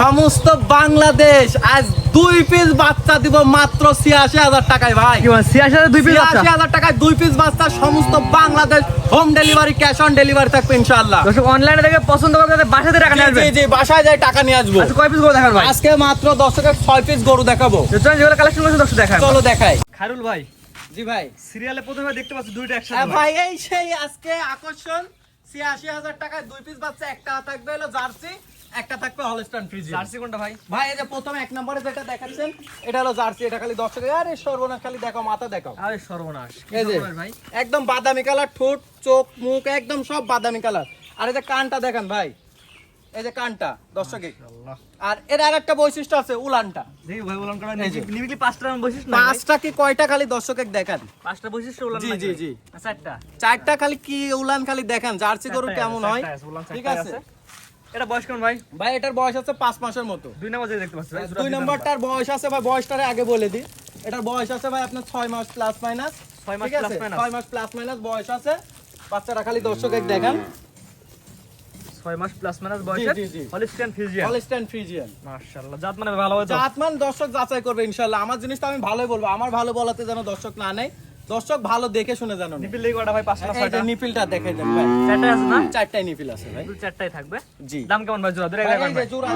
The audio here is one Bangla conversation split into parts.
সমস্ত বাংলাদেশ আজ দুই পিস বাচ্চা দিব মাত্র ছিয়াশি হাজার টাকায় ভাই। ছিয়াশি হাজার দুই পিস বাচ্চা? ছিয়াশি হাজার টাকায় দুই পিস বাচ্চা সমস্ত Bangladesh home delivery cash on delivery থাকবে ইনশাল্লাহ দর্শক অনলাইনে দেখে পছন্দ করে তাদের বাসাতে টাকা নিয়ে জি বাসায় যাই টাকা নিয়ে আসব। আচ্ছা কয় পিস দেখান ভাই? আজকে মাত্র দর্শকের ছয় পিস গরু দেখাবো। যেগুলো কালেকশন করছে দর্শক দেখান। চলো দেখাই। খারুল ভাই জি ভাই। সিরিয়ালে প্রথমে দেখতে পাচ্ছি দুইটা হ্যাঁ একসাথে ভাই। ভাই এই সেই আজকে আকর্ষণ। ছিয়াশি হাজার টাকায় দুই পিস বাচ্চা একটা থাকবে হলো জার্সি একটা থাকবে হলস্টান ফ্রিজি জার্সি কোনটা ভাই? ভাই এই যে প্রথম এক নম্বরে যেটা দেখাচ্ছেন এটা হলো জার্সি এটা খালি দশ টাকা আরে সর্বনাশ খালি দেখো মাথা দেখো আরে সর্বনাশ কি এই যে ভাই? একদম বাদামি কালার ঠোঁট চোখ মুখ একদম সব বাদামি কালার। আর এই যে কানটা দেখেন ভাই এই যে কানটা দর্শকে। আর এর আর একটা বৈশিষ্ট্য আছে উলানটা। দেখি ভাই। নিবিলি পাঁচটা বৈশিষ্ট্য না পাঁচটা কি কয়টা খালি দর্শকে দেখান? পাঁচটা বৈশিষ্ট্য বললাম জি, জি, জি। চারটা চারটা খালি কি উলান খালি দেখান? জার্সি গরু কেমন হয়? ঠিক আছে। এটা বয়স কেমন ভাই? ভাই এটার বয়স আছে পাঁচ মাসের মতো। দুই নাম্বার দেখতে পাচ্ছি দুই নম্বরটার বয়স আছে ভাই বয়সটারে আগে বলে দিই। এটার বয়স আছে ভাই আপনার ছয় মাস প্লাস মাইনাস ছয় মাস plus minus। ছয় মাস প্লাস মাইনাস বয়স আছে। বাচ্চারা খালি দর্শক দেখান। ছয় মাস প্লাস মাইনাস বয়সে জি, জি। হলিস্টিয়ান ফিজিয়ান মাশাআল্লাহ জাত মানে ভালো হয় দর্শক যাচাই করবে ইনশাল্লাহ আমার জিনিসটা আমি ভালোই বলব। আমার ভালো বলাতে যেন দর্শক না নেই দর্শক ভালো দেখে শুনে জানো নিপিল লেগে কটা ভাই পাঁচটা ছয়টা। নিপিলটা দেখে দেন ভাই। চারটাই আছে না? চারটাই নিপিল আছে ভাই। চারটাই থাকবে? জি। দাম কেমন ভাই জোড়া? দুটো এই যে ভাই জোড়া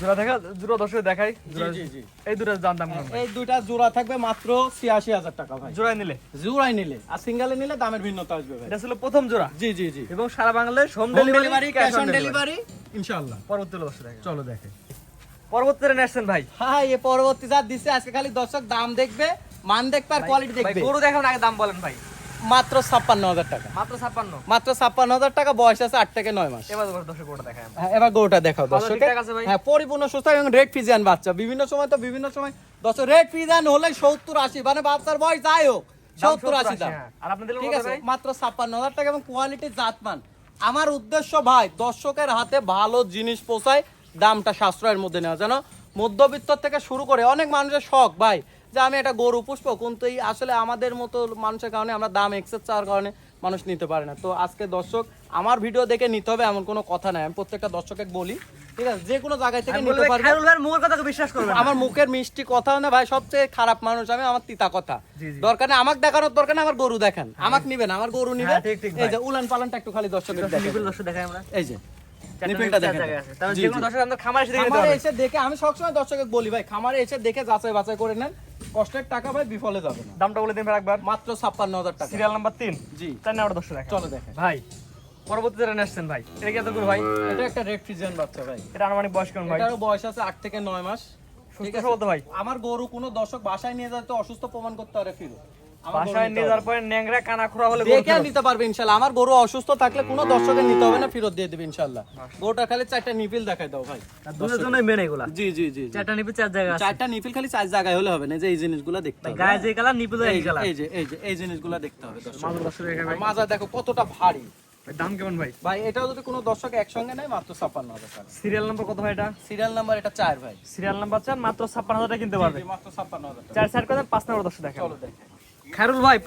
জোড়া দেখা জোড়া দর্শক দেখাই। জি, জি। এই দুটো দাম দাম এই দুইটা জোড়া থাকবে মাত্র ছিয়াশি হাজার টাকা ভাই। জোড়ায় নিলে? জোড়াই নিলে। আর সিঙ্গেলে নিলে দামের ভিন্নতা আসবে ভাই। এটা ছিল প্রথম জোড়া? জি জি জি। এবং সারা Bangladesh home delivery cash on delivery ইনশাআল্লাহ। পরবর্তী দর্শক দেখেন চলো দেখে। পরবর্তীতে নেসছেন ভাই। হ্যাঁ এ পরবর্তী যা দিছে আজকে খালি দর্শক দাম দেখবে মান দেখবে আর কোয়ালিটি দেখবে। গরু দেখান আগে দাম বলেন ভাই। মাত্র ছাপ্পান্ন হাজার টাকা। মাত্র ছাপ্পান্ন? মাত্র ছাপ্পান্ন হাজার টাকা বয়স আছে আট থেকে নয় মাস। এবার দর্শক দেখায়। হ্যাঁ, এবার গরুটা দেখাও দর্শক? হ্যাঁ পরিপূর্ণ সুস্থ এবং রেড ফিজিয়ান বাচ্চা। বিভিন্ন সময় তো বিভিন্ন সময় দর্শক রেড ফিজিয়ান হলে সত্তর আশি মানে বাচ্চার বয়স যাই হোক সত্তর আশি দাম। হ্যাঁ। ঠিক আছে মাত্র ছাপ্পান্ন হাজার টাকা এবং কোয়ালিটি জাতমান। আমার উদ্দেশ্য ভাই দর্শকের হাতে ভালো জিনিস পৌঁছায় দামটা সাশ্রয়ের মধ্যে নেওয়া। যেন মধ্যবিত্ত থেকে শুরু করে অনেক মানুষের শখ ভাই যে আমি একটা গরু পুষবো কিন্তু এই আসলে আমাদের মতো মানুষের কারণে আমরা দাম এক্সেস চাওয়ার কারণে মানুষ নিতে পারে না। তো আজকে দর্শক আমার ভিডিও দেখে নিতে হবে এমন কোনো কথা নাই। আমি প্রত্যেকটা দর্শকের বলি ঠিক আছে? যে কোনো জায়গায় থেকে নিতে পারবে। মুখের কথা বিশ্বাস করবেন না। আমার মুখের মিষ্টি কথা না ভাই সবচেয়ে খারাপ মানুষ আমি আমার তিতা কথা। দরকার নেই আমাকে দেখানোর দরকার নেই আমার গরু দেখান। আমাকে নিবেন আমার গরু নিবেন। হ্যাঁ, ঠিক, এই যে উলান পালানটা একটু খালি দর্শক দেখাই আমরা। এই যে দেখে আমি সবসময় দর্শকের বলি ভাই খামারে এসে দেখে যাচাই বাছাই করে নেন। কষ্টের টাকা ভাই বিফলে যাবে না। দামটা বলে দিন ভাই একবার। মাত্র ছাপ্পান্ন হাজার টাকা। সিরিয়াল নাম্বার তিন। জি। নাম্বার দেখেন চলো দেখেন ভাই পরবর্তীতে নেসছেন ভাই এটা কি এত ভাই? এটা একটা রেফ্রিজারেন্ট বাচ্চা ভাই। এটা আনুমানিক বয়স কেমন ভাই? এটারও বয়স আছে আট থেকে নয় মাস। ঠিক আছে? ভাই। আমার গরু কোনো দর্শক বাসায় নিয়ে যেতে অসুস্থ প্রমাণ করতে পারে ফিরো। বাসায় নিয়ে যাওয়ার পরে ন্যাংরা কানা খোরা হলে দেখে নিতে পারবে ইনশাল্লাহ। আমার গরু অসুস্থ থাকলে কোনো দর্শকের নিতে হবে না ফেরত দিয়ে দেবে ইনশাল্লাহ। গরুটা খালি চারটা নিপিল দেখাই দাও ভাই। আর জন্যই মেন এগুলা। জি জি জি জি। চারটা নিপিল চার জায়গা চারটা নিপিল খালি চার জায়গায় হলে হবে না যে এই জিনিসগুলো দেখতে হবে। গায়ে যে কালার নিপিল এই এই কালার। এই যে এই যে এই জিনিসগুলো দেখতে হবে দর্শক। মাঝে দর্শক দেখে ভাই। মাজা দেখো কতটা ভারী। ভাই, দাম কেমন ভাই? ভাই এটাও যদি কোনো দর্শক একসঙ্গে নেয় মাত্র ছাপ্পান্ন হাজার টাকা। সিরিয়াল নাম্বার কত ভাই এটা? সিরিয়াল নাম্বার এটা চার ভাই। সিরিয়াল নাম্বার চার মাত্র ছাপ্পান্ন হাজার টাকা কিনতে পারবে। মাত্র ছাপ্পান্ন হাজার চার চার করে পাঁচ নাম্বার দর্শক দেখেন। চলো দেখে খায়রুল ভাই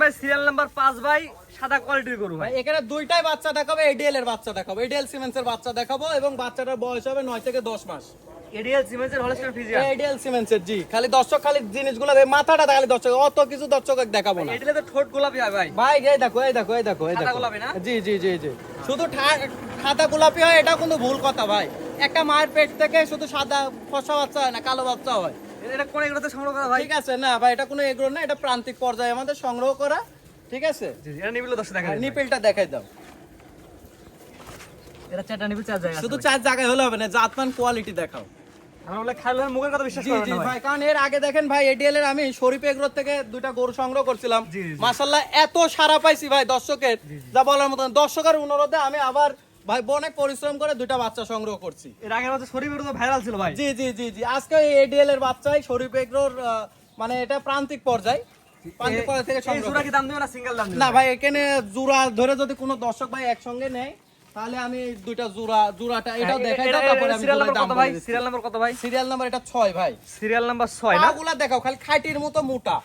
ভাই সিরিয়াল নাম্বার পাঁচ ভাই সাদা কোয়ালিটির গরু ভাই। এখানে দুইটাই বাচ্চা দেখাবো এডিএল এর বাচ্চা দেখাবো। এডিএল সিমেন্সের বাচ্চা দেখাবো এবং বাচ্চাটার বয়স হবে নয় থেকে দশ মাস। এডিএল সিমেন্সের হলস্টার ফিজিয়ান এডিএল সিমেন্সের জি। খালি দর্শক খালি জিনিসগুলো দেখে, মাথাটা খালি দর্শক অত কিছু দর্শক দেখাবো না। এডিএল তো ঠোঁট গোলাপি হয় ভাই। ভাই এই দেখো এই দেখো এই দেখো এই দেখো। গোলাপি না? জি জি জি জি। শুধু ঠা- সাদা গোলাপি হয় এটা কিন্তু ভুল কথা ভাই। একটা মায়ের পেট থেকে শুধু সাদা ফসা বাচ্চা হয় না কালো বাচ্চা হয়। এটা কোন এগুলোতে সংগ্রহ করা ভাই ঠিক আছে না ভাই এটা কোনো এগ্রো না এটা প্রান্তিক পর্যায়ে আমাদের সংগ্রহ করা ঠিক আছে? জি জি, নিপিল দর্শক দেখেন নিপিলটা দেখাই দাও। এটা চারটা নিপিল চার জায়গা শুধু চার জায়গায় হলে হবে না জাতমান কোয়ালিটি দেখাও। মুখের কথা বিশ্বাস জি ভাই। কারণ এর আগে দেখেন ভাই এডিএল এর আমি শরীফ এগ্রোর থেকে দুইটা গরু সংগ্রহ করছিলাম। জি। এত সারা পাইছি ভাই দর্শকের। যা বলার মতন দর্শকের অনুরোধে আমি আবার ভাই অনেক পরিশ্রম করে দুইটা বাচ্চা সংগ্রহ করছি। এর আগের তো ভাইরাল ছিল ভাই। জি জি জি জি। আজকে এডিএল এর বাচ্চাই শরীফ এগ্রোর মানে এটা প্রান্তিক পর্যায়। না সিঙ্গেল দাম দিবে? না ভাই এখানে জোড়া ধরে যদি কোনো দর্শক ভাই একসঙ্গে নেয় তাহলে আমি দুইটা জোড়া জোড়াটা এটাও দেখাই দাও তারপরে আমি সিরিয়াল নাম্বার কত ভাই? সিরিয়াল নাম্বার কত ভাই? সিরিয়াল নাম্বার এটা ছয় ভাই। সিরিয়াল নাম্বার 6 না? পাগুলা দেখাও খালি খাইটির মতো মোটা।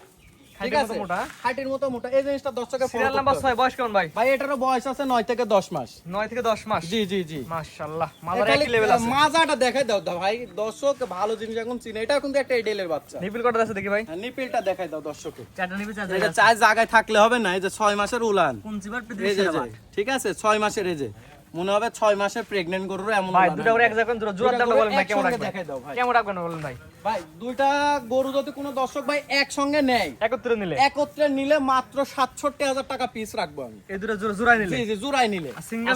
ঠিক আছে? হাইটের মতো মোটা। এই জিনিসটা দর্শকের সিরিয়াল নাম্বার হবে। বয়স কেমন ভাই? ভাই এটারও বয়স আছে নয় থেকে দশ মাস। নয় থেকে দশ মাস? জি জি জি। মাশাআল্লাহ মাদার খালি লেভেল আছে। মাজাটা দেখাই দাও দাও ভাই দর্শক ভালো জিনিস এখন চিনে। এটা কিন্তু একটা এডেলের বাচ্চা। নিপিল কটা আছে দেখি ভাই। নিপিলটা দেখাই দাও দর্শকে চারটা নিপিল চার এটা চায় জায়গায় থাকলে হবে না এই যে ছয় মাসের উলান। ঠিক আছে ছয় মাসের এই যে। মনে হবে ছয় মাসের প্রেগনেন্ট গরুর এমন ভাই দুটা করে এক জায়গায় জোড়া বলেন ভাই কেমন রাখবেন। কেমন বলেন ভাই? ভাই দুইটা গরু যদি কোনো দর্শক ভাই একসঙ্গে নেয় একত্রে নিলে? একত্রে নিলে মাত্র সাতষট্টি হাজার টাকা পিস রাখব আমি। এই দুটো জোড়াই নিলে জি জি জোড়াই নিলে। আর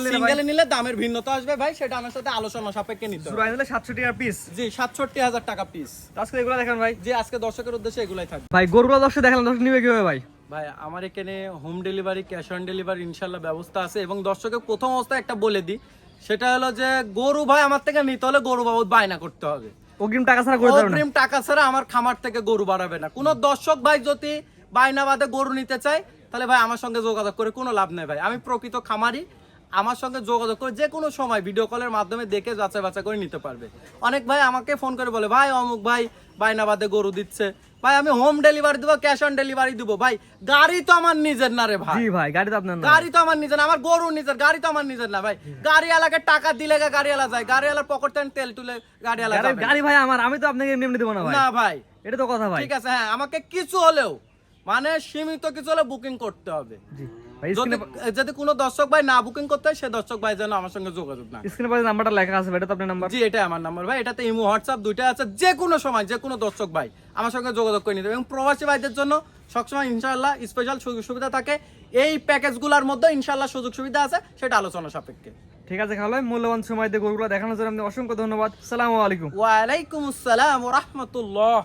নিলে দামের ভিন্নতা আসবে ভাই সেটা আমার সাথে আলোচনা সাপেক্ষে নিতে জোড়াই নিলে সাতশো টাকার পিস জি সাতষট্টি হাজার টাকা পিস আজকে এগুলো দেখেন ভাই। যে আজকে দর্শকের উদ্দেশ্যে এগুলাই থাকবে। ভাই গরুগুলো দর্শক দেখালাম দর্শক নিবে কীভাবে ভাই? ভাই আমার এখানে home delivery cash on delivery ইনশাল্লাহ ব্যবস্থা আছে এবং দর্শকের প্রথম অবস্থায় একটা বলে দিই সেটা হলো যে গরু ভাই আমার থেকে নিতে হলে গরু বাবদ বায়না করতে হবে। অগ্রিম টাকা ছাড়া করে দেবেন অগ্রিম টাকা ছাড়া আমার খামার থেকে গরু বাড়াবে না। কোনো দর্শক ভাই যদি বায়না বাদে গরু নিতে চায়, তাহলে ভাই আমার সঙ্গে যোগাযোগ করে কোনো লাভ নেই ভাই। আমি প্রকৃত খামারি, আমার সঙ্গে যোগাযোগ করে যে কোনো সময় ভিডিও কলের মাধ্যমে দেখে যাচাই বাছাই করে নিতে পারবে। অনেক ভাই আমাকে ফোন করে বলে, ভাই, অমুক ভাই বায়না বাদে গরু দিচ্ছে। ভাই আমি হোম ডেলিভারি দেবো ক্যাশ অন ডেলিভারি দিব। ভাই গাড়ি তো আমার নিজের না রে ভাই। জি ভাই গাড়ি তো আপনার না। গাড়ি তো আমার নিজের না আমার গরু নিজের গাড়ি তো আমার নিজের না ভাই। গাড়িওয়ালাকে টাকা দিলে গাড়িওয়ালা যায় গাড়িওয়ালার পকেট থেকে তেল তুলে গাড়িওয়ালা গাড়ি- যাবে। গাড়ি ভাই আমার আমি তো আপনাকে এমনি এমনি দেবো না ভাই। না ভাই। এটা তো কথা ভাই। ঠিক আছে হ্যাঁ আমাকে কিছু হলেও মানে সীমিত কিছু হলে বুকিং করতে হবে। জি। যদি কোনো দর্শক ভাই না বুকিং করতে হয় সে দর্শক ভাই যেন আমার সঙ্গে যোগাযোগ না স্ক্রিনে পাশে নাম্বারটা লেখা আছে এটা তো আপনার নাম্বার জি এটাই আমার নাম্বার ভাই এটাতে ইমো হোয়াটসঅ্যাপ দুইটা আছে যে কোনো সময় যে কোনো দর্শক ভাই আমার সঙ্গে যোগাযোগ করে নিতে এবং প্রবাসী ভাইদের জন্য সবসময় ইনশাআল্লাহ স্পেশাল সুযোগ সুবিধা থাকে। এই প্যাকেজগুলোর মধ্যে ইনশাআল্লাহ সুযোগ সুবিধা আছে সেটা আলোচনা সাপেক্ষে। ঠিক আছে খালো মূল্যবান সময় দিয়ে গরুগুলো দেখানোর জন্য আপনি অসংখ্য ধন্যবাদ। সালামু আলাইকুম। ওয়ালাইকুম আসসালাম রহমতুল্লাহ।